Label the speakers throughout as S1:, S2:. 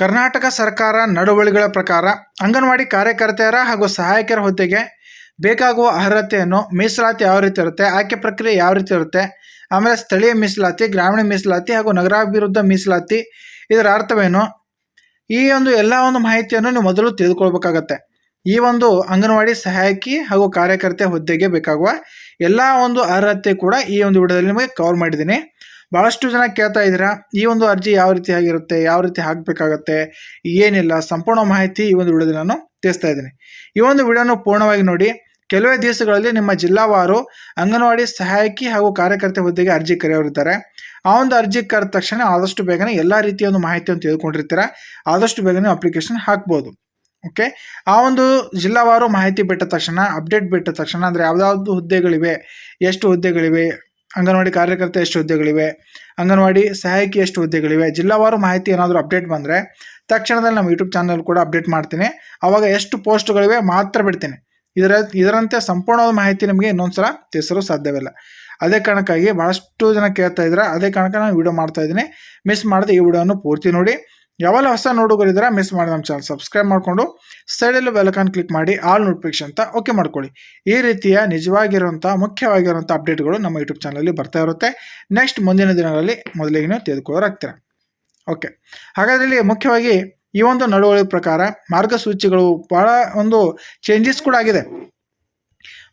S1: ಕರ್ನಾಟಕ ಸರ್ಕಾರ ನಡವಳಿಗಳ ಪ್ರಕಾರ ಅಂಗನವಾಡಿ ಕಾರ್ಯಕರ್ತೆಯರ ಹಾಗೂ ಸಹಾಯಕರ ಹುದ್ದೆಗೆ ಬೇಕಾಗುವ ಅರ್ಹತೆಯನ್ನು ಮೀಸಲಾತಿ ಯಾವ ರೀತಿ ಇರುತ್ತೆ, ಆಯ್ಕೆ ಪ್ರಕ್ರಿಯೆ ಯಾವ ರೀತಿ ಇರುತ್ತೆ, ಆಮೇಲೆ ಸ್ಥಳೀಯ ಮೀಸಲಾತಿ, ಗ್ರಾಮೀಣ ಮೀಸಲಾತಿ ಹಾಗೂ ನಗರಾಭಿವೃದ್ಧಿ ಮೀಸಲಾತಿ ಇದರ ಅರ್ಥವೇನು? ಈ ಒಂದು ಎಲ್ಲ ಒಂದು ಮಾಹಿತಿಯನ್ನು ನೀವು ಮೊದಲು ತಿಳಿದುಕೊಳ್ಬೇಕಾಗತ್ತೆ. ಈ ಒಂದು ಅಂಗನವಾಡಿ ಸಹಾಯಕಿ ಹಾಗೂ ಕಾರ್ಯಕರ್ತೆ ಹುದ್ದೆಗೆ ಬೇಕಾಗುವ ಎಲ್ಲ ಒಂದು ಅರ್ಹತೆ ಕೂಡ ಈ ಒಂದು ವಿಡಿಯೋದಲ್ಲಿ ನಿಮಗೆ ಕವರ್ ಮಾಡಿದ್ದೀನಿ. ಭಾಳಷ್ಟು ಜನ ಕೇಳ್ತಾ ಇದ್ದೀರಾ, ಈ ಒಂದು ಅರ್ಜಿ ಯಾವ ರೀತಿ ಆಗಿರುತ್ತೆ, ಯಾವ ರೀತಿ ಹಾಕಬೇಕಾಗತ್ತೆ, ಏನಿಲ್ಲ, ಸಂಪೂರ್ಣ ಮಾಹಿತಿ ಈ ಒಂದು ವಿಡಿಯೋದಲ್ಲಿ ನಾನು ತಿಳಿಸ್ತಾ ಇದ್ದೀನಿ. ಈ ಒಂದು ವಿಡಿಯೋನ ಪೂರ್ಣವಾಗಿ ನೋಡಿ, ಕೆಲವೇ ದಿವಸಗಳಲ್ಲಿ ನಿಮ್ಮ ಜಿಲ್ಲಾವಾರು ಅಂಗನವಾಡಿ ಸಹಾಯಕಿ ಹಾಗೂ ಕಾರ್ಯಕರ್ತೆ ಹುದ್ದೆಗೆ ಅರ್ಜಿ ಕರೆಯೋರಿದ್ದಾರೆ. ಆ ಒಂದು ಅರ್ಜಿ ಕರೆದ ತಕ್ಷಣ ಆದಷ್ಟು ಬೇಗನೆ ಎಲ್ಲ ರೀತಿಯ ಒಂದು ಮಾಹಿತಿಯನ್ನು ತಿಳ್ಕೊಂಡಿರ್ತೀರ ಆದಷ್ಟು ಬೇಗನೆ ಅಪ್ಲಿಕೇಶನ್ ಹಾಕ್ಬೋದು. ಓಕೆ? ಆ ಒಂದು ಜಿಲ್ಲಾವಾರು ಮಾಹಿತಿ ಬಿಟ್ಟ ತಕ್ಷಣ ಅಪ್ಡೇಟ್ ಬಿಟ್ಟ ತಕ್ಷಣ, ಅಂದರೆ ಯಾವುದಾವ್ದು ಹುದ್ದೆಗಳಿವೆ, ಎಷ್ಟು ಹುದ್ದೆಗಳಿವೆ ಅಂಗನವಾಡಿ ಕಾರ್ಯಕರ್ತೆ ಎಷ್ಟು ಹುದ್ದೆಗಳಿವೆ, ಅಂಗನವಾಡಿ ಸಹಾಯಕಿ ಎಷ್ಟು ಹುದ್ದೆಗಳಿವೆ, ಜಿಲ್ಲಾವಾರು ಮಾಹಿತಿ ಏನಾದರೂ ಅಪ್ಡೇಟ್ ಬಂದರೆ ತಕ್ಷಣದಲ್ಲಿ ನಮ್ಮ ಯೂಟ್ಯೂಬ್ ಚಾನಲ್ ಕೂಡ ಅಪ್ಡೇಟ್ ಮಾಡ್ತೀನಿ. ಆವಾಗ ಎಷ್ಟು ಪೋಸ್ಟ್ಗಳಿವೆ ಮಾತ್ರ ಬಿಡ್ತೀನಿ. ಇದರ, ಇದರಂತೆ ಸಂಪೂರ್ಣವಾದ ಮಾಹಿತಿ ನಿಮಗೆ ಇನ್ನೊಂದು ಸಲ ತಿಳಿಸಲು ಸಾಧ್ಯವಿಲ್ಲ. ಅದೇ ಕಾರಣಕ್ಕಾಗಿ ಭಾಳಷ್ಟು ಜನ ಕೇಳ್ತಾ ಇದ್ದಾರೆ ಅದೇ ಕಾರಣಕ್ಕೆ ನಾನು ವೀಡಿಯೋ ಮಾಡ್ತಾ ಇದ್ದೀನಿ. ಮಿಸ್ ಮಾಡದೆ ಈ ವಿಡಿಯೋನು ಪೂರ್ತಿ ನೋಡಿ. ಯಾವೆಲ್ಲ ಹೊಸ ನೋಡುಗರಿದ್ರೆ ಮಿಸ್ ಮಾಡಿ ನಮ್ಮ ಚಾನಲ್ ಸಬ್ಸ್ಕ್ರೈಬ್ ಮಾಡಿಕೊಂಡು ಸೈಡಲ್ಲೂ ಬೆಲಕಾನ್ ಕ್ಲಿಕ್ ಮಾಡಿ ಆಲ್ ನೋಟಿಫಿಕೇಶನ್ ಅಂತ ಓಕೆ ಮಾಡ್ಕೊಳ್ಳಿ. ಈ ರೀತಿಯ ನಿಜವಾಗಿರುವಂಥ ಮುಖ್ಯವಾಗಿರುವಂಥ ಅಪ್ಡೇಟ್ಗಳು ನಮ್ಮ ಯೂಟ್ಯೂಬ್ ಚಾನಲಲ್ಲಿ ಬರ್ತಾ ಇರುತ್ತೆ. ನೆಕ್ಸ್ಟ್ ಮುಂದಿನ ದಿನಗಳಲ್ಲಿ ಮೊದಲಿಗೆ ನೀವು ತೆಗೆದುಕೊಳ್ಳೋರಾಗ್ತೀರ ಓಕೆ ಹಾಗಾದ್ರೆ ಇಲ್ಲಿ ಮುಖ್ಯವಾಗಿ ಈ ಒಂದು ನಡವಳಿ ಪ್ರಕಾರ ಮಾರ್ಗಸೂಚಿಗಳು ಭಾಳ ಒಂದು ಚೇಂಜಸ್ ಕೂಡ ಆಗಿದೆ.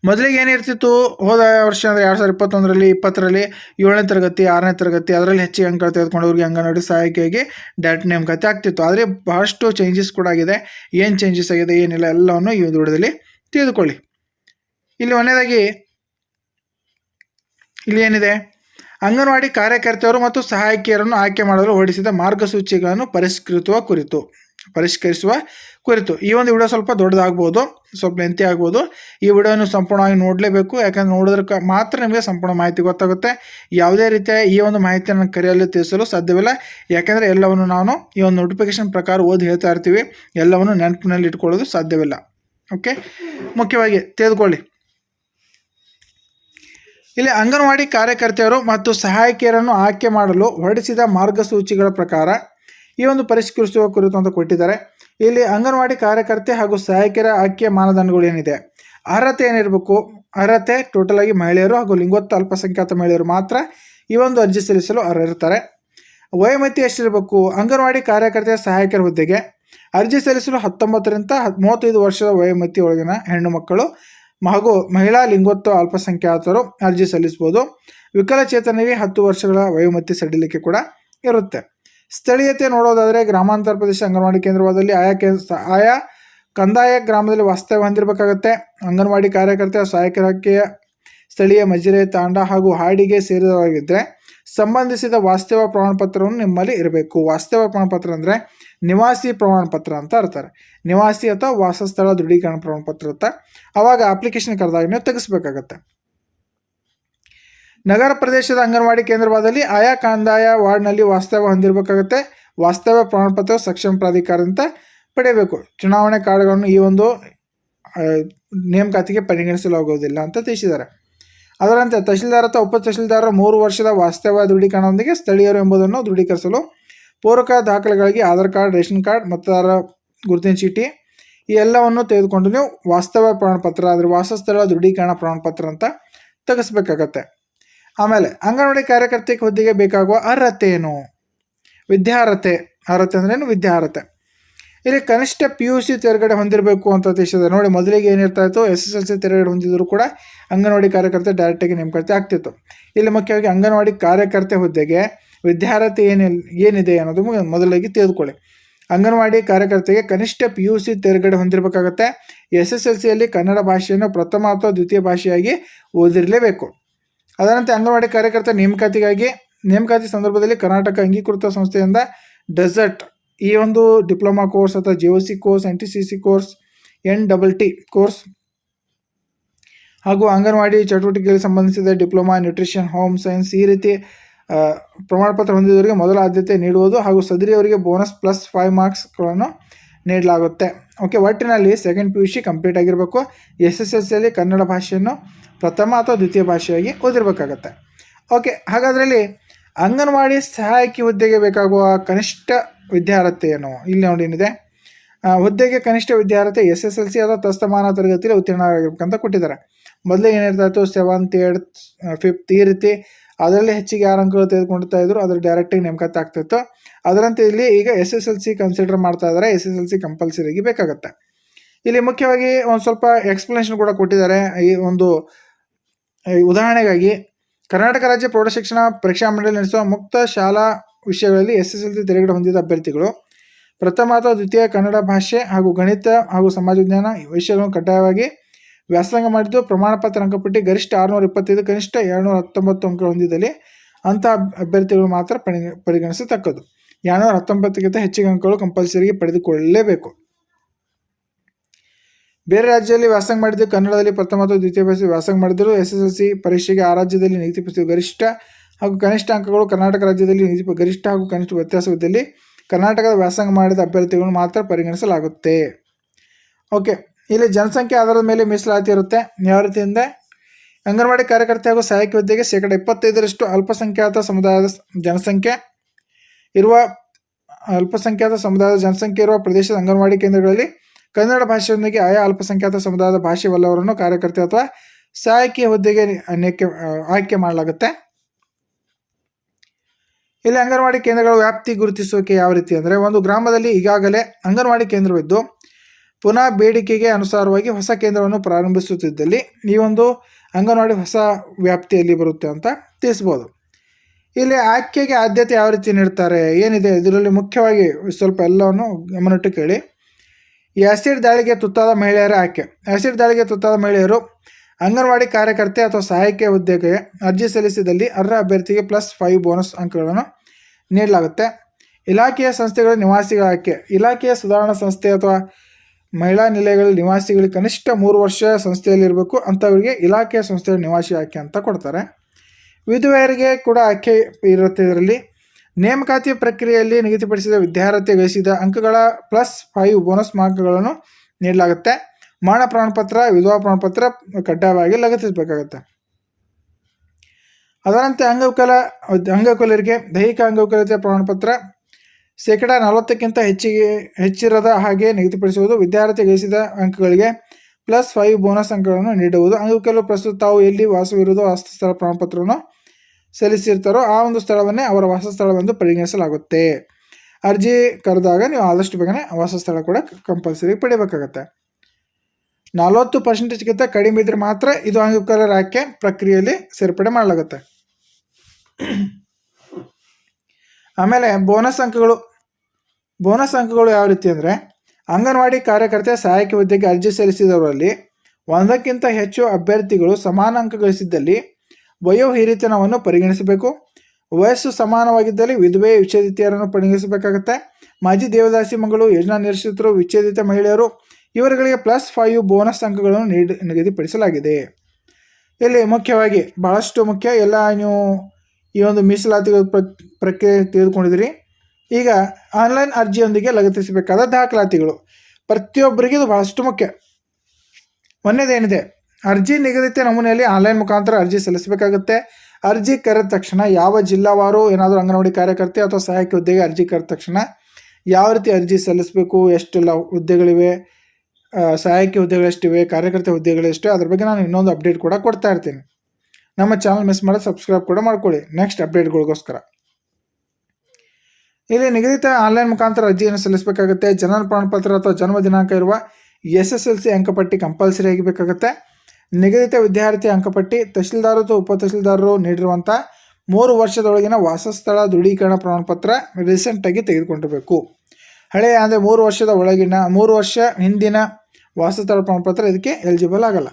S1: ಮೊದಲಿಗೆ ಏನಿರ್ತಿತ್ತು ಹೋದ ವರ್ಷ ಅಂದರೆ ಎರಡು ಸಾವಿರದ ಇಪ್ಪತ್ತೊಂದರಲ್ಲಿ, ಇಪ್ಪತ್ತರಲ್ಲಿ ಏಳನೇ ತರಗತಿ, ಆರನೇ ತರಗತಿ, ಅದರಲ್ಲಿ ಹೆಚ್ಚಿಗೆ ಅಂಕ ತೆಗೆದುಕೊಂಡವ್ರಿಗೆ ಅಂಗನವಾಡಿ ಸಹಾಯಕಿಯಾಗಿ ಡೈರೆಕ್ಟ್ ನೇಮಕಾತಿ ಆಗ್ತಿತ್ತು. ಆದರೆ ಬಹಳಷ್ಟು ಚೇಂಜಸ್ ಕೂಡ ಆಗಿದೆ. ಏನು ಚೇಂಜಸ್ ಆಗಿದೆ, ಏನಿಲ್ಲ, ಎಲ್ಲವನ್ನು ಈ ಒಂದು ವಿಡಿಯೋದಲ್ಲಿ ತಿಳಿದುಕೊಳ್ಳಿ. ಇಲ್ಲಿ ಒಂದನೇದಾಗಿ, ಇಲ್ಲಿ ಏನಿದೆ? ಅಂಗನವಾಡಿ ಕಾರ್ಯಕರ್ತೆಯರು ಮತ್ತು ಸಹಾಯಕಿಯರನ್ನು ಆಯ್ಕೆ ಮಾಡಲು ಹೊರಡಿಸಿದ ಮಾರ್ಗಸೂಚಿಗಳನ್ನು ಪರಿಷ್ಕೃತುವ ಕುರಿತು. ಪರಿಷ್ಕರಿಸುವ ಕುರಿತು. ಈ ಒಂದು ವಿಡಿಯೋ ಸ್ವಲ್ಪ ದೊಡ್ಡದಾಗ್ಬೋದು, ಸ್ವಲ್ಪ ಲೆಂತಿ ಆಗ್ಬೋದು. ಈ ವಿಡಿಯೋನು ಸಂಪೂರ್ಣವಾಗಿ ನೋಡಲೇಬೇಕು. ಯಾಕಂದ್ರೆ ನೋಡಿದ್ರೆ ಮಾತ್ರ ನಿಮಗೆ ಸಂಪೂರ್ಣ ಮಾಹಿತಿ ಗೊತ್ತಾಗುತ್ತೆ. ಯಾವುದೇ ರೀತಿಯ ಈ ಒಂದು ಮಾಹಿತಿಯನ್ನು ಕರೆಯಲು, ತಿಳಿಸಲು ಸಾಧ್ಯವಿಲ್ಲ. ಯಾಕೆಂದರೆ ಎಲ್ಲವನ್ನು ನಾನು ಈ ಒಂದು ನೋಟಿಫಿಕೇಶನ್ ಪ್ರಕಾರ ಓದಿ ಹೇಳ್ತಾ ಇರ್ತೀವಿ. ಎಲ್ಲವನ್ನು ನೆನಪಿನಲ್ಲಿ ಇಟ್ಕೊಳ್ಳೋದು ಸಾಧ್ಯವಿಲ್ಲ. ಓಕೆ ಮುಖ್ಯವಾಗಿ ತಿಳಿದುಕೊಳ್ಳಿ ಇಲ್ಲಿ ಅಂಗನವಾಡಿ ಕಾರ್ಯಕರ್ತೆಯರು ಮತ್ತು ಸಹಾಯಕಿಯರನ್ನು ಆಯ್ಕೆ ಮಾಡಲು ಹೊರಡಿಸಿದ ಮಾರ್ಗಸೂಚಿಗಳ ಪ್ರಕಾರ ಈ ಒಂದು ಪರಿಷ್ಕರಿಸುವ ಕುರಿತು ಅಂತ ಕೊಟ್ಟಿದ್ದಾರೆ. ಇಲ್ಲಿ ಅಂಗನವಾಡಿ ಕಾರ್ಯಕರ್ತೆ ಹಾಗೂ ಸಹಾಯಕರ ಆಯ್ಕೆ ಮಾನದಂಡಗಳು ಏನಿದೆ? ಅರ್ಹತೆ ಏನಿರಬೇಕು? ಅರ್ಹತೆ ಟೋಟಲ್ ಆಗಿ ಮಹಿಳೆಯರು ಹಾಗೂ ಲಿಂಗೋತ್ತ ಅಲ್ಪಸಂಖ್ಯಾತ ಮಹಿಳೆಯರು ಮಾತ್ರ ಈ ಒಂದು ಅರ್ಜಿ ಸಲ್ಲಿಸಲು ಅರ್ಹರಿರ್ತಾರೆ. ವಯೋಮಿತಿ ಎಷ್ಟಿರಬೇಕು? ಅಂಗನವಾಡಿ ಕಾರ್ಯಕರ್ತೆಯ ಸಹಾಯಕರ ಹುದ್ದೆಗೆ ಅರ್ಜಿ ಸಲ್ಲಿಸಲು ಹತ್ತೊಂಬತ್ತರಿಂದ ಮೂವತ್ತೈದು ವರ್ಷದ ವಯೋಮಿತಿ ಒಳಗಿನ ಹೆಣ್ಣು ಮಕ್ಕಳು ಹಾಗೂ ಮಹಿಳಾ ಲಿಂಗೋತ್ವ ಅಲ್ಪಸಂಖ್ಯಾತರು ಅರ್ಜಿ ಸಲ್ಲಿಸ್ಬೋದು ವಿಕಲಚೇತನಿಗೆ ಹತ್ತು ವರ್ಷಗಳ ವಯೋಮಿತಿ ಸಡಿಲಿಕೆ ಕೂಡ ಇರುತ್ತೆ. ಸ್ಥಳೀಯತೆ ನೋಡೋದಾದರೆ ಗ್ರಾಮಾಂತರ ಪ್ರದೇಶ, ಅಂಗನವಾಡಿ ಕೇಂದ್ರವಾದಲ್ಲಿ ಆಯಾ ಕೇಂದ್ರ ಆಯಾ ಕಂದಾಯ ಗ್ರಾಮದಲ್ಲಿ ವಾಸ್ತವ್ಯ ಹೊಂದಿರಬೇಕಾಗತ್ತೆ. ಅಂಗನವಾಡಿ ಕಾರ್ಯಕರ್ತೆ, ಸಹಾಯಕರಾಕೆಯ, ಸ್ಥಳೀಯ ಮಜಿರೆ ತಾಂಡ ಹಾಗೂ ಹಾಡಿಗೆ ಸೇರಿದವಾಗಿದ್ದರೆ ಸಂಬಂಧಿಸಿದ ವಾಸ್ತವ ಪ್ರಮಾಣಪತ್ರವನ್ನು ನಿಮ್ಮಲ್ಲಿ ಇರಬೇಕು. ವಾಸ್ತವ ಪ್ರಮಾಣಪತ್ರ ಅಂದರೆ ನಿವಾಸಿ ಪ್ರಮಾಣಪತ್ರ ಅಂತ ಇರ್ತಾರೆ ನಿವಾಸಿ ಅಥವಾ ವಾಸಸ್ಥಳ ದೃಢೀಕರಣ ಪ್ರಮಾಣಪತ್ರ ಅಂತ ಆವಾಗ ಅಪ್ಲಿಕೇಶನ್ ಕರೆದಾಗ ನೀವು ತೆಗೆಸ್ಬೇಕಾಗತ್ತೆ. ನಗರ ಪ್ರದೇಶದ ಅಂಗನವಾಡಿ ಕೇಂದ್ರವಾದಲ್ಲಿ ಆಯಾ ಕಂದಾಯ ವಾರ್ಡ್ನಲ್ಲಿ ವಾಸ್ತವ್ಯ ಹೊಂದಿರಬೇಕಾಗುತ್ತೆ. ವಾಸ್ತವ್ಯ ಪ್ರಮಾಣಪತ್ರ ಸಕ್ಷಮ ಪ್ರಾಧಿಕಾರದಿಂದ ಪಡೆಯಬೇಕು. ಚುನಾವಣೆ ಕಾರ್ಡ್ಗಳನ್ನು ಈ ಒಂದು ನೇಮಕಾತಿಗೆ ಪರಿಗಣಿಸಲಾಗುವುದಿಲ್ಲ ಅಂತ ತಿಳಿಸಿದ್ದಾರೆ. ಅದರಂತೆ ತಹಶೀಲ್ದಾರ್ ಅಥವಾ ಉಪ ತಹಶೀಲ್ದಾರರ ಮೂರು ವರ್ಷದ ವಾಸ್ತವ್ಯ ದೃಢೀಕರಣದೊಂದಿಗೆ ಸ್ಥಳೀಯರು ಎಂಬುದನ್ನು ದೃಢೀಕರಿಸಲು ಪೂರಕ ದಾಖಲೆಗಳಿಗೆ ಆಧಾರ್ ಕಾರ್ಡ್, ರೇಷನ್ ಕಾರ್ಡ್, ಮತದಾರ ಗುರುತಿನ ಚೀಟಿ ಈ ಎಲ್ಲವನ್ನು ತೆಗೆದುಕೊಂಡು ನೀವು ವಾಸ್ತವ ಪ್ರಮಾಣಪತ್ರ, ಅಂದರೆ ವಾಸಸ್ಥಳ ದೃಢೀಕರಣ ಪ್ರಮಾಣಪತ್ರ ಅಂತ ತೆಗೆಸ್ಬೇಕಾಗತ್ತೆ. ಆಮೇಲೆ ಅಂಗನವಾಡಿ ಕಾರ್ಯಕರ್ತೆ ಹುದ್ದೆಗೆ ಬೇಕಾಗುವ ಅರ್ಹತೆ ಏನು? ವಿದ್ಯಾರ್ಹತೆ. ಅರ್ಹತೆ ಅಂದ್ರೇನು ವಿದ್ಯಾರ್ಹತೆ. ಇಲ್ಲಿ ಕನಿಷ್ಠ ಪಿ ಯು ಸಿ ತೆರಗಡೆ ಹೊಂದಿರಬೇಕು ಅಂತ ತಿಳಿಸಿದೆ ನೋಡಿ, ಮೊದಲಿಗೆ ಏನಿರ್ತಾ ಇತ್ತು? ಎಸ್ ಎಸ್ ಎಲ್ ಸಿ ತೆರಗಡೆ ಹೊಂದಿದ್ರು ಕೂಡ ಅಂಗನವಾಡಿ ಕಾರ್ಯಕರ್ತೆ ಡೈರೆಕ್ಟಾಗಿ ನೇಮಕಾತಿ ಆಗ್ತಿತ್ತು. ಇಲ್ಲಿ ಮುಖ್ಯವಾಗಿ ಅಂಗನವಾಡಿ ಕಾರ್ಯಕರ್ತೆ ಹುದ್ದೆಗೆ ವಿದ್ಯಾರ್ಹತೆ ಏನಿಲ್ಲ ಏನಿದೆ ಅನ್ನೋದು ಮೊದಲಾಗಿ ತಿಳಿದುಕೊಳ್ಳಿ. ಅಂಗನವಾಡಿ ಕಾರ್ಯಕರ್ತೆಗೆ ಕನಿಷ್ಠ ಪಿ ಯು ಸಿ ತೆರಗಡೆ ಹೊಂದಿರಬೇಕಾಗತ್ತೆ. ಎಸ್ ಎಸ್ ಎಲ್ ಸಿಯಲ್ಲಿ ಕನ್ನಡ ಭಾಷೆಯನ್ನು ಪ್ರಥಮ ಅಥವಾ ದ್ವಿತೀಯ ಭಾಷೆಯಾಗಿ ಓದಿರಲೇಬೇಕು. ಅದರಂತೆ ಅಂಗನವಾಡಿ ಕಾರ್ಯಕರ್ತ ನೇಮಕಾತಿಗಾಗಿ, ನೇಮಕಾತಿ ಸಂದರ್ಭದಲ್ಲಿ ಕರ್ನಾಟಕ ಅಂಗೀಕೃತ ಸಂಸ್ಥೆಯಿಂದ ಡೆಸರ್ಟ್, ಈ ಒಂದು ಡಿಪ್ಲೊಮಾ ಕೋರ್ಸ್ ಅಥವಾ G O C course N T C C course N double T course, ಹಾಗೂ ಅಂಗನವಾಡಿ ಚಟುವಟಿಕೆಗಳಿಗೆ ಸಂಬಂಧಿಸಿದ ಡಿಪ್ಲೊಮಾ, ನ್ಯೂಟ್ರಿಷನ್, ಹೋಮ್ ಸೈನ್ಸ್ ಈ ರೀತಿ ಪ್ರಮಾಣಪತ್ರ ಹೊಂದಿದವರಿಗೆ ಮೊದಲ ಆದ್ಯತೆ ನೀಡುವುದು ಹಾಗೂ ಸದರಿಯವರಿಗೆ ಬೋನಸ್ ಪ್ಲಸ್ ಫೈವ್ ಮಾರ್ಕ್ಸ್ಗಳನ್ನು ನೀಡಲಾಗುತ್ತೆ. ಓಕೆ ಒಟ್ಟಿನಲ್ಲಿ second P U C complete ಆಗಿರಬೇಕು. ಎಸ್ ಎಸ್ ಎಲ್ ಸಿಯಲ್ಲಿ ಕನ್ನಡ ಭಾಷೆಯನ್ನು ಪ್ರಥಮ ಅಥವಾ ದ್ವಿತೀಯ ಭಾಷೆಯಾಗಿ ಓದಿರಬೇಕಾಗತ್ತೆ. ಓಕೆ ಹಾಗಾದ್ರಲ್ಲಿ ಅಂಗನವಾಡಿ ಸಹಾಯಕಿ ಹುದ್ದೆಗೆ ಬೇಕಾಗುವ ಕನಿಷ್ಠ ವಿದ್ಯಾರ್ಹತೆಯನ್ನು ಇಲ್ಲಿ ನೋಡಿ ಏನಿದೆ. ಹುದ್ದೆಗೆ ಕನಿಷ್ಠ ವಿದ್ಯಾರ್ಹತೆ ಎಸ್ ಎಸ್ ಎಲ್ ಸಿ ಅಥವಾ ತಸ್ತಮಾನ ತರಗತಿಯಲ್ಲಿ ಉತ್ತೀರ್ಣರಾಗಿರ್ಬೇಕಂತ ಕೊಟ್ಟಿದ್ದಾರೆ. ಮೊದಲೇ ಏನಿರ್ತಾ ಇತ್ತು? ಸೆವೆಂತ್ ಏಡ್ತ್ ಫಿಫ್ತ್ ಈ ರೀತಿ ಅದರಲ್ಲಿ ಹೆಚ್ಚಿಗೆ ಯಾರು ಅಂಕಗಳು ತೆಗೆದುಕೊಳ್ತಾ ಇದ್ರು ಅದ್ರ ಡೈರೆಕ್ಟಾಗಿ ನೇಮಕಾತಿ ಆಗ್ತಿತ್ತು. ಅದರಂತೆ ಇಲ್ಲಿ ಈಗ S S L C consider ಮಾಡ್ತಾ ಇದ್ದಾರೆ ಎಸ್ ಎಸ್ ಎಲ್ ಸಿ ಕಂಪಲ್ಸರಿಗೆ ಬೇಕಾಗತ್ತೆ. ಇಲ್ಲಿ ಮುಖ್ಯವಾಗಿ ಒಂದು ಸ್ವಲ್ಪ ಎಕ್ಸ್ಪ್ಲನೇಷನ್ ಕೂಡ ಕೊಟ್ಟಿದ್ದಾರೆ. ಈ ಒಂದು ಉದಾಹರಣೆಗಾಗಿ ಕರ್ನಾಟಕ ರಾಜ್ಯ ಪ್ರೌಢಶಿಕ್ಷಣ ಪರೀಕ್ಷಾ ಮಂಡಳಿ ನಡೆಸುವ ಮುಕ್ತ ಶಾಲಾ ವಿಷಯಗಳಲ್ಲಿ ಎಸ್ ಎಸ್ ಎಲ್ ಸಿ ತೆರೆಗಡೆ ಹೊಂದಿದ ಅಭ್ಯರ್ಥಿಗಳು ಪ್ರಥಮ ಅಥವಾ ದ್ವಿತೀಯ ಕನ್ನಡ ಭಾಷೆ ಹಾಗೂ ಗಣಿತ ಹಾಗೂ ಸಮಾಜ ವಿಜ್ಞಾನ ವಿಷಯಗಳನ್ನು ಕಡ್ಡಾಯವಾಗಿ ವ್ಯಾಸಂಗ ಮಾಡಿದ್ದು ಪ್ರಮಾಣ ಪತ್ರ ಅಂಕಪಟ್ಟಿ ಗರಿಷ್ಠ ಆರುನೂರ ಇಪ್ಪತ್ತೈದು, ಕನಿಷ್ಠ ಏಳ್ನೂರ ಹತ್ತೊಂಬತ್ತು ಅಂಕ ಹೊಂದಿದಲ್ಲಿ ಅಂಥ ಅಭ್ಯರ್ಥಿಗಳು ಮಾತ್ರ ಪರಿ ಪರಿಗಣಿಸತಕ್ಕದ್ದು. ಏಳ್ನೂರ ಹತ್ತೊಂಬತ್ತಕ್ಕಿಂತ ಹೆಚ್ಚಿಗೆ ಅಂಕಗಳು ಕಂಪಲ್ಸರಿಗೆ ಪಡೆದುಕೊಳ್ಳಲೇಬೇಕು. ಬೇರೆ ರಾಜ್ಯದಲ್ಲಿ ವ್ಯಾಸಂಗ ಮಾಡಿದ್ದು ಕನ್ನಡದಲ್ಲಿ ಪ್ರಥಮ ಅಥವಾ ದ್ವಿತೀಯ ಭಾಷೆ ವ್ಯಾಸಂಗ ಮಾಡಿದ್ರು ಎಸ್ ಎಸ್ ಎಲ್ ಸಿ ಪರೀಕ್ಷೆಗೆ ಆ ರಾಜ್ಯದಲ್ಲಿ ನಿಗದಿಪಡಿಸಿದ ಗರಿಷ್ಠ ಹಾಗೂ ಕನಿಷ್ಠ ಅಂಕಗಳು ಕರ್ನಾಟಕ ರಾಜ್ಯದಲ್ಲಿ ನಿಗದಿ ಗರಿಷ್ಠ ಹಾಗೂ ಕನಿಷ್ಠ ವ್ಯತ್ಯಾಸವಿದ್ದಲ್ಲಿ ಕರ್ನಾಟಕದ ವ್ಯಾಸಂಗ ಮಾಡಿದ ಅಭ್ಯರ್ಥಿಗಳನ್ನು ಮಾತ್ರ ಪರಿಗಣಿಸಲಾಗುತ್ತೆ. ಓಕೆ. ಇಲ್ಲಿ ಜನಸಂಖ್ಯೆ ಆಧಾರದ ಮೇಲೆ ಮೀಸಲಾತಿ ಇರುತ್ತೆ. ಯಾವ ರೀತಿ ಅಂದರೆ, ಅಂಗನವಾಡಿ ಕಾರ್ಯಕರ್ತೆ ಹಾಗೂ ಸಹಾಯಕ ಹುದ್ದೆಗೆ ಶೇಕಡ ಇಪ್ಪತ್ತೈದರಷ್ಟು ಅಲ್ಪಸಂಖ್ಯಾತ ಸಮುದಾಯದ ಜನಸಂಖ್ಯೆ ಇರುವ, ಅಲ್ಪಸಂಖ್ಯಾತ ಸಮುದಾಯದ ಜನಸಂಖ್ಯೆ ಇರುವ ಪ್ರದೇಶದ ಅಂಗನವಾಡಿ ಕೇಂದ್ರಗಳಲ್ಲಿ ಕನ್ನಡ ಭಾಷೆಯೊಂದಿಗೆ ಆಯಾ ಅಲ್ಪಸಂಖ್ಯಾತ ಸಮುದಾಯದ ಭಾಷೆವಲ್ಲವರನ್ನು ಕಾರ್ಯಕರ್ತೆ ಅಥವಾ ಸಹಾಯಕಿ ಹುದ್ದೆಗೆ ಆಯ್ಕೆ ಆಯ್ಕೆ ಮಾಡಲಾಗುತ್ತೆ. ಇಲ್ಲಿ ಅಂಗನವಾಡಿ ಕೇಂದ್ರಗಳ ವ್ಯಾಪ್ತಿ ಗುರುತಿಸುವಿಕೆ ಯಾವ ರೀತಿ ಅಂದರೆ, ಒಂದು ಗ್ರಾಮದಲ್ಲಿ ಈಗಾಗಲೇ ಅಂಗನವಾಡಿ ಕೇಂದ್ರವಿದ್ದು ಪುನಃ ಬೇಡಿಕೆಗೆ ಅನುಸಾರವಾಗಿ ಹೊಸ ಕೇಂದ್ರವನ್ನು ಪ್ರಾರಂಭಿಸುತ್ತಿದ್ದಲ್ಲಿ ಈ ಒಂದು ಅಂಗನವಾಡಿ ಹೊಸ ವ್ಯಾಪ್ತಿಯಲ್ಲಿ ಬರುತ್ತೆ ಅಂತ ತಿಳಿಸ್ಬೋದು. ಇಲ್ಲಿ ಆಯ್ಕೆಗೆ ಆದ್ಯತೆ ಯಾವ ರೀತಿ ನೀಡ್ತಾರೆ, ಏನಿದೆ, ಇದರಲ್ಲಿ ಮುಖ್ಯವಾಗಿ ಸ್ವಲ್ಪ ಎಲ್ಲವನ್ನು ಗಮನಿಟ್ಟು ಕೇಳಿ. ಈ ಆಸಿಡ್ ದಾಳಿಗೆ ತುತ್ತಾದ ಮಹಿಳೆಯರ ಆಯ್ಕೆ. ಆಸಿಡ್ ದಾಳಿಗೆ ತುತ್ತಾದ ಮಹಿಳೆಯರು ಅಂಗನವಾಡಿ ಕಾರ್ಯಕರ್ತೆ ಅಥವಾ ಸಹಾಯಕ ಹುದ್ದೆಗೆ ಅರ್ಜಿ ಸಲ್ಲಿಸಿದಲ್ಲಿ ಅರ್ಹ ಅಭ್ಯರ್ಥಿಗೆ ಪ್ಲಸ್ ಫೈವ್ ಬೋನಸ್ ಅಂಕಗಳನ್ನು ನೀಡಲಾಗುತ್ತೆ. ಇಲಾಖೆಯ ಸಂಸ್ಥೆಗಳ ನಿವಾಸಿಗಳ ಆಯ್ಕೆ. ಇಲಾಖೆಯ ಸುಧಾರಣಾ ಸಂಸ್ಥೆ ಅಥವಾ ಮಹಿಳಾ ನಿಲಯಗಳ ನಿವಾಸಿಗಳಿಗೆ ಕನಿಷ್ಠ ಮೂರು ವರ್ಷ ಸಂಸ್ಥೆಯಲ್ಲಿರಬೇಕು ಅಂಥವರಿಗೆ ಇಲಾಖೆಯ ಸಂಸ್ಥೆಯ ನಿವಾಸಿ ಆಯ್ಕೆ ಅಂತ ಕೊಡ್ತಾರೆ. ವಿಧವೆಯರಿಗೆ ಕೂಡ ಆಯ್ಕೆ ಇರುತ್ತೆ ಇದರಲ್ಲಿ. ನೇಮಕಾತಿ ಪ್ರಕ್ರಿಯೆಯಲ್ಲಿ ನಿಗದಿಪಡಿಸಿದ ವಿದ್ಯಾರ್ಥಿ ಗಳಿಸಿದ ಅಂಕಗಳ ಪ್ಲಸ್ ಫೈವ್ ಬೋನಸ್ ಮಾರ್ಕ್ಗಳನ್ನು ನೀಡಲಾಗುತ್ತೆ. ಮರಣ ಪ್ರಮಾಣಪತ್ರ, ವಿಧವಾ ಪ್ರಮಾಣಪತ್ರ, ಕಡ್ಡಾಯವಾಗಿ ಲಗತ್ತಿಸಬೇಕಾಗುತ್ತೆ. ಅದರಂತೆ ಅಂಗವಿಕಲ ಅಂಗವಿಕಲರಿಗೆ ದೈಹಿಕ ಅಂಗವಿಕಲತೆ ಪ್ರಮಾಣಪತ್ರ ಶೇಕಡ ನಲವತ್ತಕ್ಕಿಂತ ಹೆಚ್ಚಿಗೆ, ಹೆಚ್ಚಿರದ ಹಾಗೆ ನಿಗದಿಪಡಿಸುವುದು ವಿದ್ಯಾರ್ಥಿ ಗಳಿಸಿದ ಅಂಕಗಳಿಗೆ ಪ್ಲಸ್ ಫೈವ್ ಬೋನಸ್ ಅಂಕಗಳನ್ನು ನೀಡುವುದು. ಅಂಗವಿಕಲರು ಪ್ರಸ್ತುತ ತಾವು ಎಲ್ಲಿ ವಾಸವಿರುವುದು ವಾಸಸ್ಥಳ ಪ್ರಮಾಣಪತ್ರವನ್ನು ಸಲ್ಲಿಸಿರ್ತಾರೋ ಆ ಒಂದು ಸ್ಥಳವನ್ನೇ ಅವರ ವಾಸಸ್ಥಳವೆಂದು ಪರಿಗಣಿಸಲಾಗುತ್ತೆ. ಅರ್ಜಿ ಕರೆದಾಗ ನೀವು ಆದಷ್ಟು ಬೇಗನೆ ವಾಸಸ್ಥಳ ಕೂಡ ಕಂಪಲ್ಸರಿ ಪಡಿಬೇಕಾಗತ್ತೆ. ನಲವತ್ತು ಪರ್ಸೆಂಟೇಜ್ಗಿಂತ ಕಡಿಮೆ ಇದ್ದರೆ ಮಾತ್ರ ಇದು ಅಂಗವಿಕಲರ ಆಯ್ಕೆ ಪ್ರಕ್ರಿಯೆಯಲ್ಲಿ ಸೇರ್ಪಡೆ ಮಾಡಲಾಗುತ್ತೆ. ಆಮೇಲೆ ಬೋನಸ್ ಅಂಕಗಳು ಬೋನಸ್ ಅಂಕಗಳು ಯಾವ ರೀತಿ ಅಂದರೆ, ಅಂಗನವಾಡಿ ಕಾರ್ಯಕರ್ತೆ ಸಹಾಯಕ ಹುದ್ದೆಗೆ ಅರ್ಜಿ ಸಲ್ಲಿಸಿದವರಲ್ಲಿ ಒಂದಕ್ಕಿಂತ ಹೆಚ್ಚು ಅಭ್ಯರ್ಥಿಗಳು ಸಮಾನ ಅಂಕ ಗಳಿಸಿದ್ದಲ್ಲಿ ವಯೋ ಹಿರಿತನವನ್ನು ಪರಿಗಣಿಸಬೇಕು. ವಯಸ್ಸು ಸಮಾನವಾಗಿದ್ದಲ್ಲಿ ವಿಧವೆ, ವಿಚ್ಛೇದಿತೆಯರನ್ನು ಪರಿಗಣಿಸಬೇಕಾಗುತ್ತೆ. ಮಾಜಿ ದೇವದಾಸಿ ಮಗಳು ಯೋಜನಾ ನಿರೀಕ್ಷಿತರು ವಿಚ್ಛೇದಿತ ಮಹಿಳೆಯರು, ಇವರುಗಳಿಗೆ ಪ್ಲಸ್ ಫೈವ್ ಬೋನಸ್ ಅಂಕಗಳನ್ನು ನಿಗದಿಪಡಿಸಲಾಗಿದೆ. ಇಲ್ಲಿ ಮುಖ್ಯವಾಗಿ, ಬಹಳಷ್ಟು ಮುಖ್ಯ, ಎಲ್ಲ ನೀವು ಈ ಒಂದು ಮೀಸಲಾತಿ ಪ್ರ, ಪ್ರಕ್ರಿಯೆ ತೆಗೆದುಕೊಂಡಿದ್ದೀರಿ. ಈಗ ಆನ್ಲೈನ್ ಅರ್ಜಿಯೊಂದಿಗೆ ಲಗತ್ತಿಸಬೇಕಾದ ದಾಖಲಾತಿಗಳು. ಪ್ರತಿಯೊಬ್ಬರಿಗೆ ಇದು ಬಹಳಷ್ಟು ಮುಖ್ಯ. ಒಂದೇದೇನಿದೆ ಅರ್ಜಿ ನಿಗದಿತ ನಮೂನೆಯಲ್ಲಿ ಆನ್ಲೈನ್ ಮುಖಾಂತರ ಅರ್ಜಿ ಸಲ್ಲಿಸಬೇಕಾಗುತ್ತೆ. ಅರ್ಜಿ ಕರೆದ ತಕ್ಷಣ ಯಾವ ಜಿಲ್ಲಾವಾರು, ಏನಾದರೂ ಅಂಗನವಾಡಿ ಕಾರ್ಯಕರ್ತೆ ಅಥವಾ ಸಹಾಯಕ ಹುದ್ದೆಗೆ ಅರ್ಜಿ ಕರೆದ ತಕ್ಷಣ ಯಾವ ರೀತಿ ಅರ್ಜಿ ಸಲ್ಲಿಸಬೇಕು, ಎಷ್ಟೆಲ್ಲ ಹುದ್ದೆಗಳಿವೆ ಸಹಾಯಕಿ ಹುದ್ದೆಗಳೆಷ್ಟಿವೆ, ಕಾರ್ಯಕರ್ತೆ ಹುದ್ದೆಗಳೆಷ್ಟು ಅದ್ರ ಬಗ್ಗೆ ನಾನು ಇನ್ನೊಂದು ಅಪ್ಡೇಟ್ ಕೂಡ ಕೊಡ್ತಾ ಇರ್ತೀನಿ. ನಮ್ಮ ಚಾನಲ್ ಮಿಸ್ ಮಾಡಿ ಸಬ್ಸ್ಕ್ರೈಬ್ ಕೂಡ ಮಾಡ್ಕೊಳ್ಳಿ. ನೆಕ್ಸ್ಟ್ ಅಪ್ಡೇಟ್ಗಳಿಗೋಸ್ಕರ ಇಲ್ಲಿ ನಿಗದಿತ ಆನ್ಲೈನ್ ಮುಖಾಂತರ ಅರ್ಜಿಯನ್ನು ಸಲ್ಲಿಸಬೇಕಾಗುತ್ತೆ. ಜನನ ಪ್ರಮಾಣಪತ್ರ ಅಥವಾ ಜನ್ಮ ದಿನಾಂಕ ಇರುವ ಎಸ್ ಎಸ್ ಎಲ್ ಸಿ ಅಂಕಪಟ್ಟಿ ಕಂಪಲ್ಸರಿ ಆಗಿಬೇಕಾಗುತ್ತೆ ನಿಗದಿತ ವಿದ್ಯಾರ್ಥಿ ಅಂಕಪಟ್ಟಿ ತಹಶೀಲ್ದಾರ್ ಅಥವಾ ಉಪ ತಹಶೀಲ್ದಾರರು ನೀಡಿರುವಂಥ ಮೂರು ವರ್ಷದೊಳಗಿನ ವಾಸಸ್ಥಳ ದೃಢೀಕರಣ ಪ್ರಮಾಣಪತ್ರ ರೀಸೆಂಟಾಗಿ ತೆಗೆದುಕೊಂಡಿರಬೇಕು. ಹಳೆಯ ಅಂದರೆ ಮೂರು ವರ್ಷದ ಒಳಗಿನ, ಮೂರು ವರ್ಷ ಹಿಂದಿನ ವಾಸಸ್ಥಳ ಪ್ರಮಾಣಪತ್ರ ಇದಕ್ಕೆ ಎಲಿಜಿಬಲ್ ಆಗಲ್ಲ.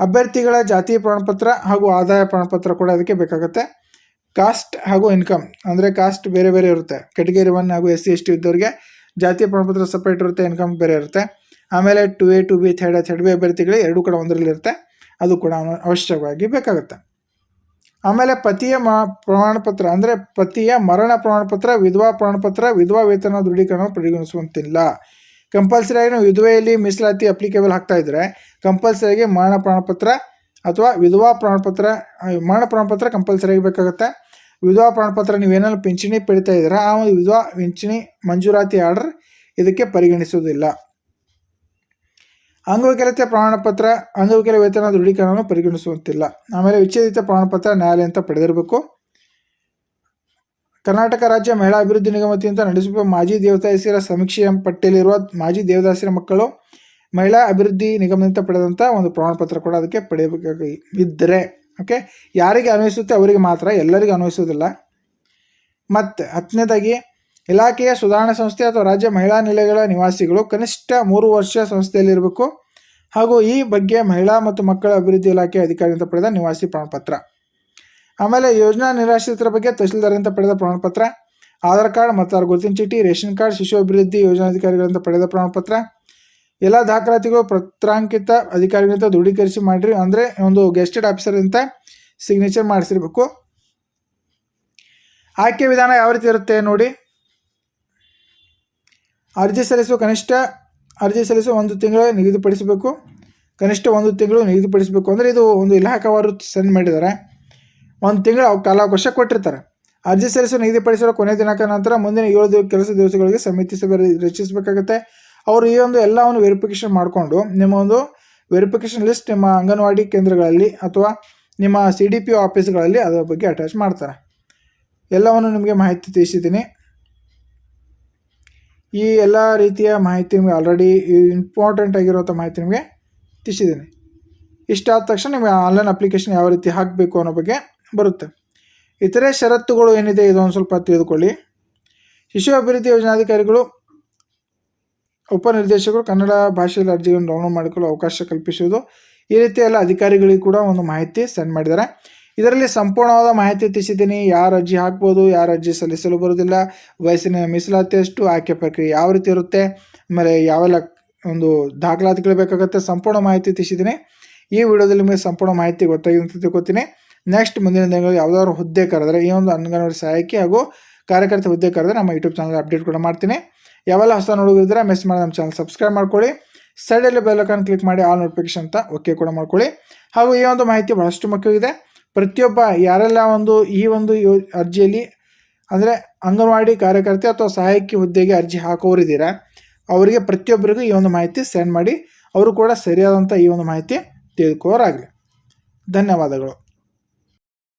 S1: ಅಭ್ಯರ್ಥಿಗಳ ಜಾತಿ ಪ್ರಮಾಣಪತ್ರ ಹಾಗೂ ಆದಾಯ ಪ್ರಮಾಣಪತ್ರ ಕೂಡ ಅದಕ್ಕೆ ಬೇಕಾಗುತ್ತೆ. ಕಾಸ್ಟ್ ಹಾಗೂ ಇನ್ಕಮ್ ಅಂದರೆ ಕಾಸ್ಟ್ ಬೇರೆ ಬೇರೆ ಇರುತ್ತೆ. ಕೆಟಗರಿ ಒನ್ ಹಾಗೂ ಎಸ್ ಸಿ, ಎಸ್ ಟಿ ಇದ್ದವರಿಗೆ ಜಾತಿ ಪ್ರಮಾಣಪತ್ರ ಸಪ್ರೇಟ್ ಇರುತ್ತೆ, ಇನ್ಕಮ್ ಬೇರೆ ಇರುತ್ತೆ. ಆಮೇಲೆ two A two B third third B ಅಭ್ಯರ್ಥಿಗಳು ಎರಡೂ ಕೂಡ ಒಂದರಲ್ಲಿ ಇರುತ್ತೆ. ಅದು ಕೂಡ ಅವ- ಅವಶ್ಯಕವಾಗಿ ಬೇಕಾಗುತ್ತೆ. ಆಮೇಲೆ ಪತಿಯ ಮ ಪ್ರಮಾಣಪತ್ರ ಅಂದರೆ ಪತಿಯ ಮರಣ ಪ್ರಮಾಣಪತ್ರ, ವಿಧವಾ ಪ್ರಮಾಣಪತ್ರ, ವಿಧವಾ ವೇತನ ದೃಢೀಕರಣ ಪರಿಗಣಿಸುವಂತಿಲ್ಲ ಕಂಪಲ್ಸರಿ ಆಗಿ ನಾವು ವಿಧವೆಯಲ್ಲಿ ಮೀಸಲಾತಿ ಅಪ್ಲಿಕೇಬಲ್ ಆಗ್ತಾ ಇದ್ದರೆ ಕಂಪಲ್ಸರಿಯಾಗಿ ಮರಣ ಪ್ರಮಾಣಪತ್ರ ಅಥವಾ ವಿಧವಾ ಪ್ರಮಾಣಪತ್ರ ಮರಣ ಪ್ರಮಾಣಪತ್ರ ಕಂಪಲ್ಸರಿ ಆಗಿ ಬೇಕಾಗುತ್ತೆ. ವಿಧವಾ ಪ್ರಮಾಣಪತ್ರ ನೀವೇನಾದ್ರು ಪಿಂಚಣಿ ಪಡಿತಾ ಇದ್ದೀರಾ, ಆ ಒಂದು ವಿಧವಾ ಪಿಂಚಣಿ ಮಂಜೂರಾತಿ ಆರ್ಡರ್ ಇದಕ್ಕೆ ಪರಿಗಣಿಸುವುದಿಲ್ಲ. ಅಂಗವಿಕಲತೆ ಪ್ರಮಾಣಪತ್ರ, ಅಂಗವಿಕಲ ವೇತನ ದೃಢೀಕರಣವನ್ನು ಪರಿಗಣಿಸುವಂತಿಲ್ಲ. ಆಮೇಲೆ ವಿಚ್ಛೇದಿತ ಪ್ರಮಾಣಪತ್ರ ನ್ಯಾಯಾಲಯ ಅಂತ ಪಡೆದಿರಬೇಕು. ಕರ್ನಾಟಕ ರಾಜ್ಯ ಮಹಿಳಾ ಅಭಿವೃದ್ಧಿ ನಿಗಮ ವತಿಯಿಂದ ನಡೆಸುವ ಮಾಜಿ ದೇವದಾಸಿಯರ ಸಮೀಕ್ಷೆಯ ಪಟ್ಟಿಯಲ್ಲಿರುವ ಮಾಜಿ ದೇವದಾಸಿರ ಮಕ್ಕಳು ಮಹಿಳಾ ಅಭಿವೃದ್ಧಿ ನಿಗಮದಿಂದ ಪಡೆದಂಥ ಒಂದು ಪ್ರಮಾಣಪತ್ರ ಕೂಡ ಅದಕ್ಕೆ ಪಡೆಯಬೇಕಾಗಿ ಇದ್ದರೆ ಓಕೆ ಯಾರಿಗೆ ಅನ್ವಯಿಸುತ್ತೆ ಅವರಿಗೆ ಮಾತ್ರ, ಎಲ್ಲರಿಗೂ ಅನ್ವಯಿಸುವುದಿಲ್ಲ. ಮತ್ತು ಹತ್ತನೇದಾಗಿ, ಇಲಾಖೆಯ ಸುಧಾರಣಾ ಸಂಸ್ಥೆ ಅಥವಾ ರಾಜ್ಯ ಮಹಿಳಾ ನಿಲಯಗಳ ನಿವಾಸಿಗಳು ಕನಿಷ್ಠ ಮೂರು ವರ್ಷ ಸಂಸ್ಥೆಯಲ್ಲಿರಬೇಕು. ಹಾಗೂ ಈ ಬಗ್ಗೆ ಮಹಿಳಾ ಮತ್ತು ಮಕ್ಕಳ ಅಭಿವೃದ್ಧಿ ಇಲಾಖೆ ಅಧಿಕಾರಿಯಿಂದ ಪಡೆದ ನಿವಾಸಿ ಪ್ರಮಾಣಪತ್ರ. ಆಮೇಲೆ ಯೋಜನಾ ನಿರಾಶ್ರಿತರ ಬಗ್ಗೆ ತಹಶೀಲ್ದಾರ್ಗಿಂತ ಪಡೆದ ಪ್ರಮಾಣಪತ್ರ, ಆಧಾರ್ ಕಾರ್ಡ್ ಮತ್ತು ಮತದಾರ ಗುರುತಿನ ಚೀಟಿ, ರೇಷನ್ ಕಾರ್ಡ್, ಶಿಶು ಅಭಿವೃದ್ಧಿ ಯೋಜನಾಧಿಕಾರಿಗಳಿಂದ ಪಡೆದ ಪ್ರಮಾಣಪತ್ರ. ಎಲ್ಲ ದಾಖಲಾತಿಗಳು ಪತ್ರಾಂಕಿತ ಅಧಿಕಾರಿಗಳಿಂದ ದೃಢೀಕರಿಸಿ ಮಾಡಿರಿ. ಅಂದರೆ ಒಂದು ಗೆಸ್ಟೆಡ್ ಆಫೀಸರಿಂದ ಸಿಗ್ನೇಚರ್ ಮಾಡಿಸಿರ್ಬೇಕು. ಆಯ್ಕೆ ವಿಧಾನ ಯಾವ ರೀತಿ ಇರುತ್ತೆ ನೋಡಿ. ಅರ್ಜಿ ಸಲ್ಲಿಸುವ ಕನಿಷ್ಠ, ಅರ್ಜಿ ಸಲ್ಲಿಸುವ ಒಂದು ತಿಂಗಳು ನಿಗದಿಪಡಿಸಬೇಕು. ಕನಿಷ್ಠ ಒಂದು ತಿಂಗಳು ನಿಗದಿಪಡಿಸಬೇಕು. ಅಂದರೆ ಇದು ಒಂದು ಇಲಾಖಾವಾರು ಸೆಂಡ್ ಮಾಡಿದ್ದಾರೆ. ಒಂದು ತಿಂಗಳು ಕಾಲಾವಕಾಶ ಕೊಟ್ಟಿರ್ತಾರೆ. ಅರ್ಜಿ ಸಲ್ಲಿಸಲು ನಿಗದಿಪಡಿಸಿರುವ ಕೊನೆ ದಿನಾಂಕ ನಂತರ ಮುಂದಿನ ಏಳು ಕೆಲಸ ದಿವಸಗಳಿಗೆ ಸಮಿತಿ ಸಭೆ ರಚಿಸಬೇಕಾಗುತ್ತೆ. ಅವರು ಈ ಒಂದು ಎಲ್ಲವನ್ನು ವೆರಿಫಿಕೇಷನ್ ಮಾಡಿಕೊಂಡು ನಿಮ್ಮ ಒಂದು ವೆರಿಫಿಕೇಷನ್ ಲಿಸ್ಟ್ ನಿಮ್ಮ ಅಂಗನವಾಡಿ ಕೇಂದ್ರಗಳಲ್ಲಿ ಅಥವಾ ನಿಮ್ಮ ಸಿ ಡಿ ಪಿ ಆಫೀಸ್ಗಳಲ್ಲಿ ಅದರ ಬಗ್ಗೆ ಅಟ್ಯಾಚ್ ಮಾಡ್ತಾರೆ. ಎಲ್ಲವನ್ನು ನಿಮಗೆ ಮಾಹಿತಿ ತಿಳಿಸಿದ್ದೀನಿ. ಈ ಎಲ್ಲ ರೀತಿಯ ಮಾಹಿತಿ ನಿಮಗೆ ಆಲ್ರೆಡಿ ಇಂಪಾರ್ಟೆಂಟ್ ಆಗಿರುವಂಥ ಮಾಹಿತಿ ನಿಮಗೆ ತಿಳಿಸಿದ್ದೀನಿ. ಇಷ್ಟ ಆದ ತಕ್ಷಣ ನಿಮಗೆ ಆನ್ಲೈನ್ ಅಪ್ಲಿಕೇಶನ್ ಯಾವ ರೀತಿ ಹಾಕಬೇಕು ಅನ್ನೋ ಬಗ್ಗೆ ಬರುತ್ತೆ. ಇತರೆ ಷರತ್ತುಗಳು ಏನಿದೆ ಇದು ಒಂದು ಸ್ವಲ್ಪ ತಿಳಿದುಕೊಳ್ಳಿ. ಶಿಶು ಅಭಿವೃದ್ಧಿ ಯೋಜನಾಧಿಕಾರಿಗಳು, ಉಪನಿರ್ದೇಶಕರು ಕನ್ನಡ ಭಾಷೆಯಲ್ಲಿ ಅರ್ಜಿಗಳನ್ನು ಡೌನ್ಲೋಡ್ ಮಾಡಿಕೊಳ್ಳಲು ಅವಕಾಶ ಕಲ್ಪಿಸುವುದು. ಈ ರೀತಿ ಎಲ್ಲ ಅಧಿಕಾರಿಗಳಿಗೆ ಕೂಡ ಒಂದು ಮಾಹಿತಿ ಸೆಂಡ್ ಮಾಡಿದ್ದಾರೆ. ಇದರಲ್ಲಿ ಸಂಪೂರ್ಣವಾದ ಮಾಹಿತಿ ತಿಳಿಸಿದ್ದೀನಿ. ಯಾರು ಅರ್ಜಿ ಹಾಕ್ಬೋದು, ಯಾರು ಅರ್ಜಿ ಸಲ್ಲಿಸಲು ಬರೋದಿಲ್ಲ ವಯಸ್ಸಿನ ಮೀಸಲಾತಿ ಎಷ್ಟು, ಆಯ್ಕೆ ಪ್ರಕ್ರಿಯೆ ಯಾವ ರೀತಿ ಇರುತ್ತೆ, ಆಮೇಲೆ ಯಾವೆಲ್ಲ ಒಂದು ದಾಖಲಾತಿಗಳು ಬೇಕಾಗುತ್ತೆ, ಸಂಪೂರ್ಣ ಮಾಹಿತಿ ತಿಳಿಸಿದ್ದೀನಿ. ಈ ವಿಡಿಯೋದಲ್ಲಿ ನಿಮಗೆ ಸಂಪೂರ್ಣ ಮಾಹಿತಿ ಗೊತ್ತಾಗಿದೆ ಅಂತ ತಿಳ್ಕೊತೀನಿ. ನೆಕ್ಸ್ಟ್ ಮುಂದಿನ ದಿನಗಳಲ್ಲಿ ಯಾವುದಾದ್ರು ಹುದ್ದೆ ಕರೆದ್ರೆ, ಈ ಒಂದು ಅಂಗನವಾಡಿ ಸಹಾಯಕಿ ಹಾಗೂ ಕಾರ್ಯಕರ್ತ ಹುದ್ದೆ ಕರೆದ್ರೆ ನಮ್ಮ ಯೂಟ್ಯೂಬ್ ಚಾನಲ್ ಅಪ್ಡೇಟ್ ಕೂಡ ಮಾಡ್ತೀನಿ. ಯಾವೆಲ್ಲ ಹೊಸ ನೋಡೋದಿದ್ರೆ ಮಿಸ್ ಮಾಡಿ ನಮ್ಮ ಚಾನಲ್ ಸಬ್ಸ್ಕ್ರೈಬ್ ಮಾಡ್ಕೊಳ್ಳಿ. ಸೈಡಲ್ಲಿ ಬೆಲ್ಲೈಕನ್ ಕ್ಲಿಕ್ ಮಾಡಿ ಆಲ್ ನೋಟಿಫಿಕೇಶನ್ ಅಂತ ಓಕೆ ಕೂಡ ಮಾಡ್ಕೊಳ್ಳಿ. ಹಾಗೂ ಈ ಒಂದು ಮಾಹಿತಿ ಬಹಳಷ್ಟು ಮುಖ್ಯವಾಗಿದೆ. ಪ್ರತಿಯೊಬ್ಬ ಯಾರೆಲ್ಲ ಒಂದು ಈ ಒಂದು ಯೋ, ಅರ್ಜಿಯಲ್ಲಿ ಅಂದರೆ ಅಂಗನವಾಡಿ ಕಾರ್ಯಕರ್ತೆ ಅಥವಾ ಸಹಾಯಕಿ ಹುದ್ದೆಗೆ ಅರ್ಜಿ ಹಾಕೋರಿದ್ದೀರಾ ಅವರಿಗೆ ಪ್ರತಿಯೊಬ್ಬರಿಗೂ ಈ ಒಂದು ಮಾಹಿತಿ ಸೆಂಡ್ ಮಾಡಿ, ಅವರು ಕೂಡ ಸರಿಯಾದಂಥ ಈ ಒಂದು ಮಾಹಿತಿ ತಿಳ್ಕೋರಾಗಲಿ ಧನ್ಯವಾದಗಳು.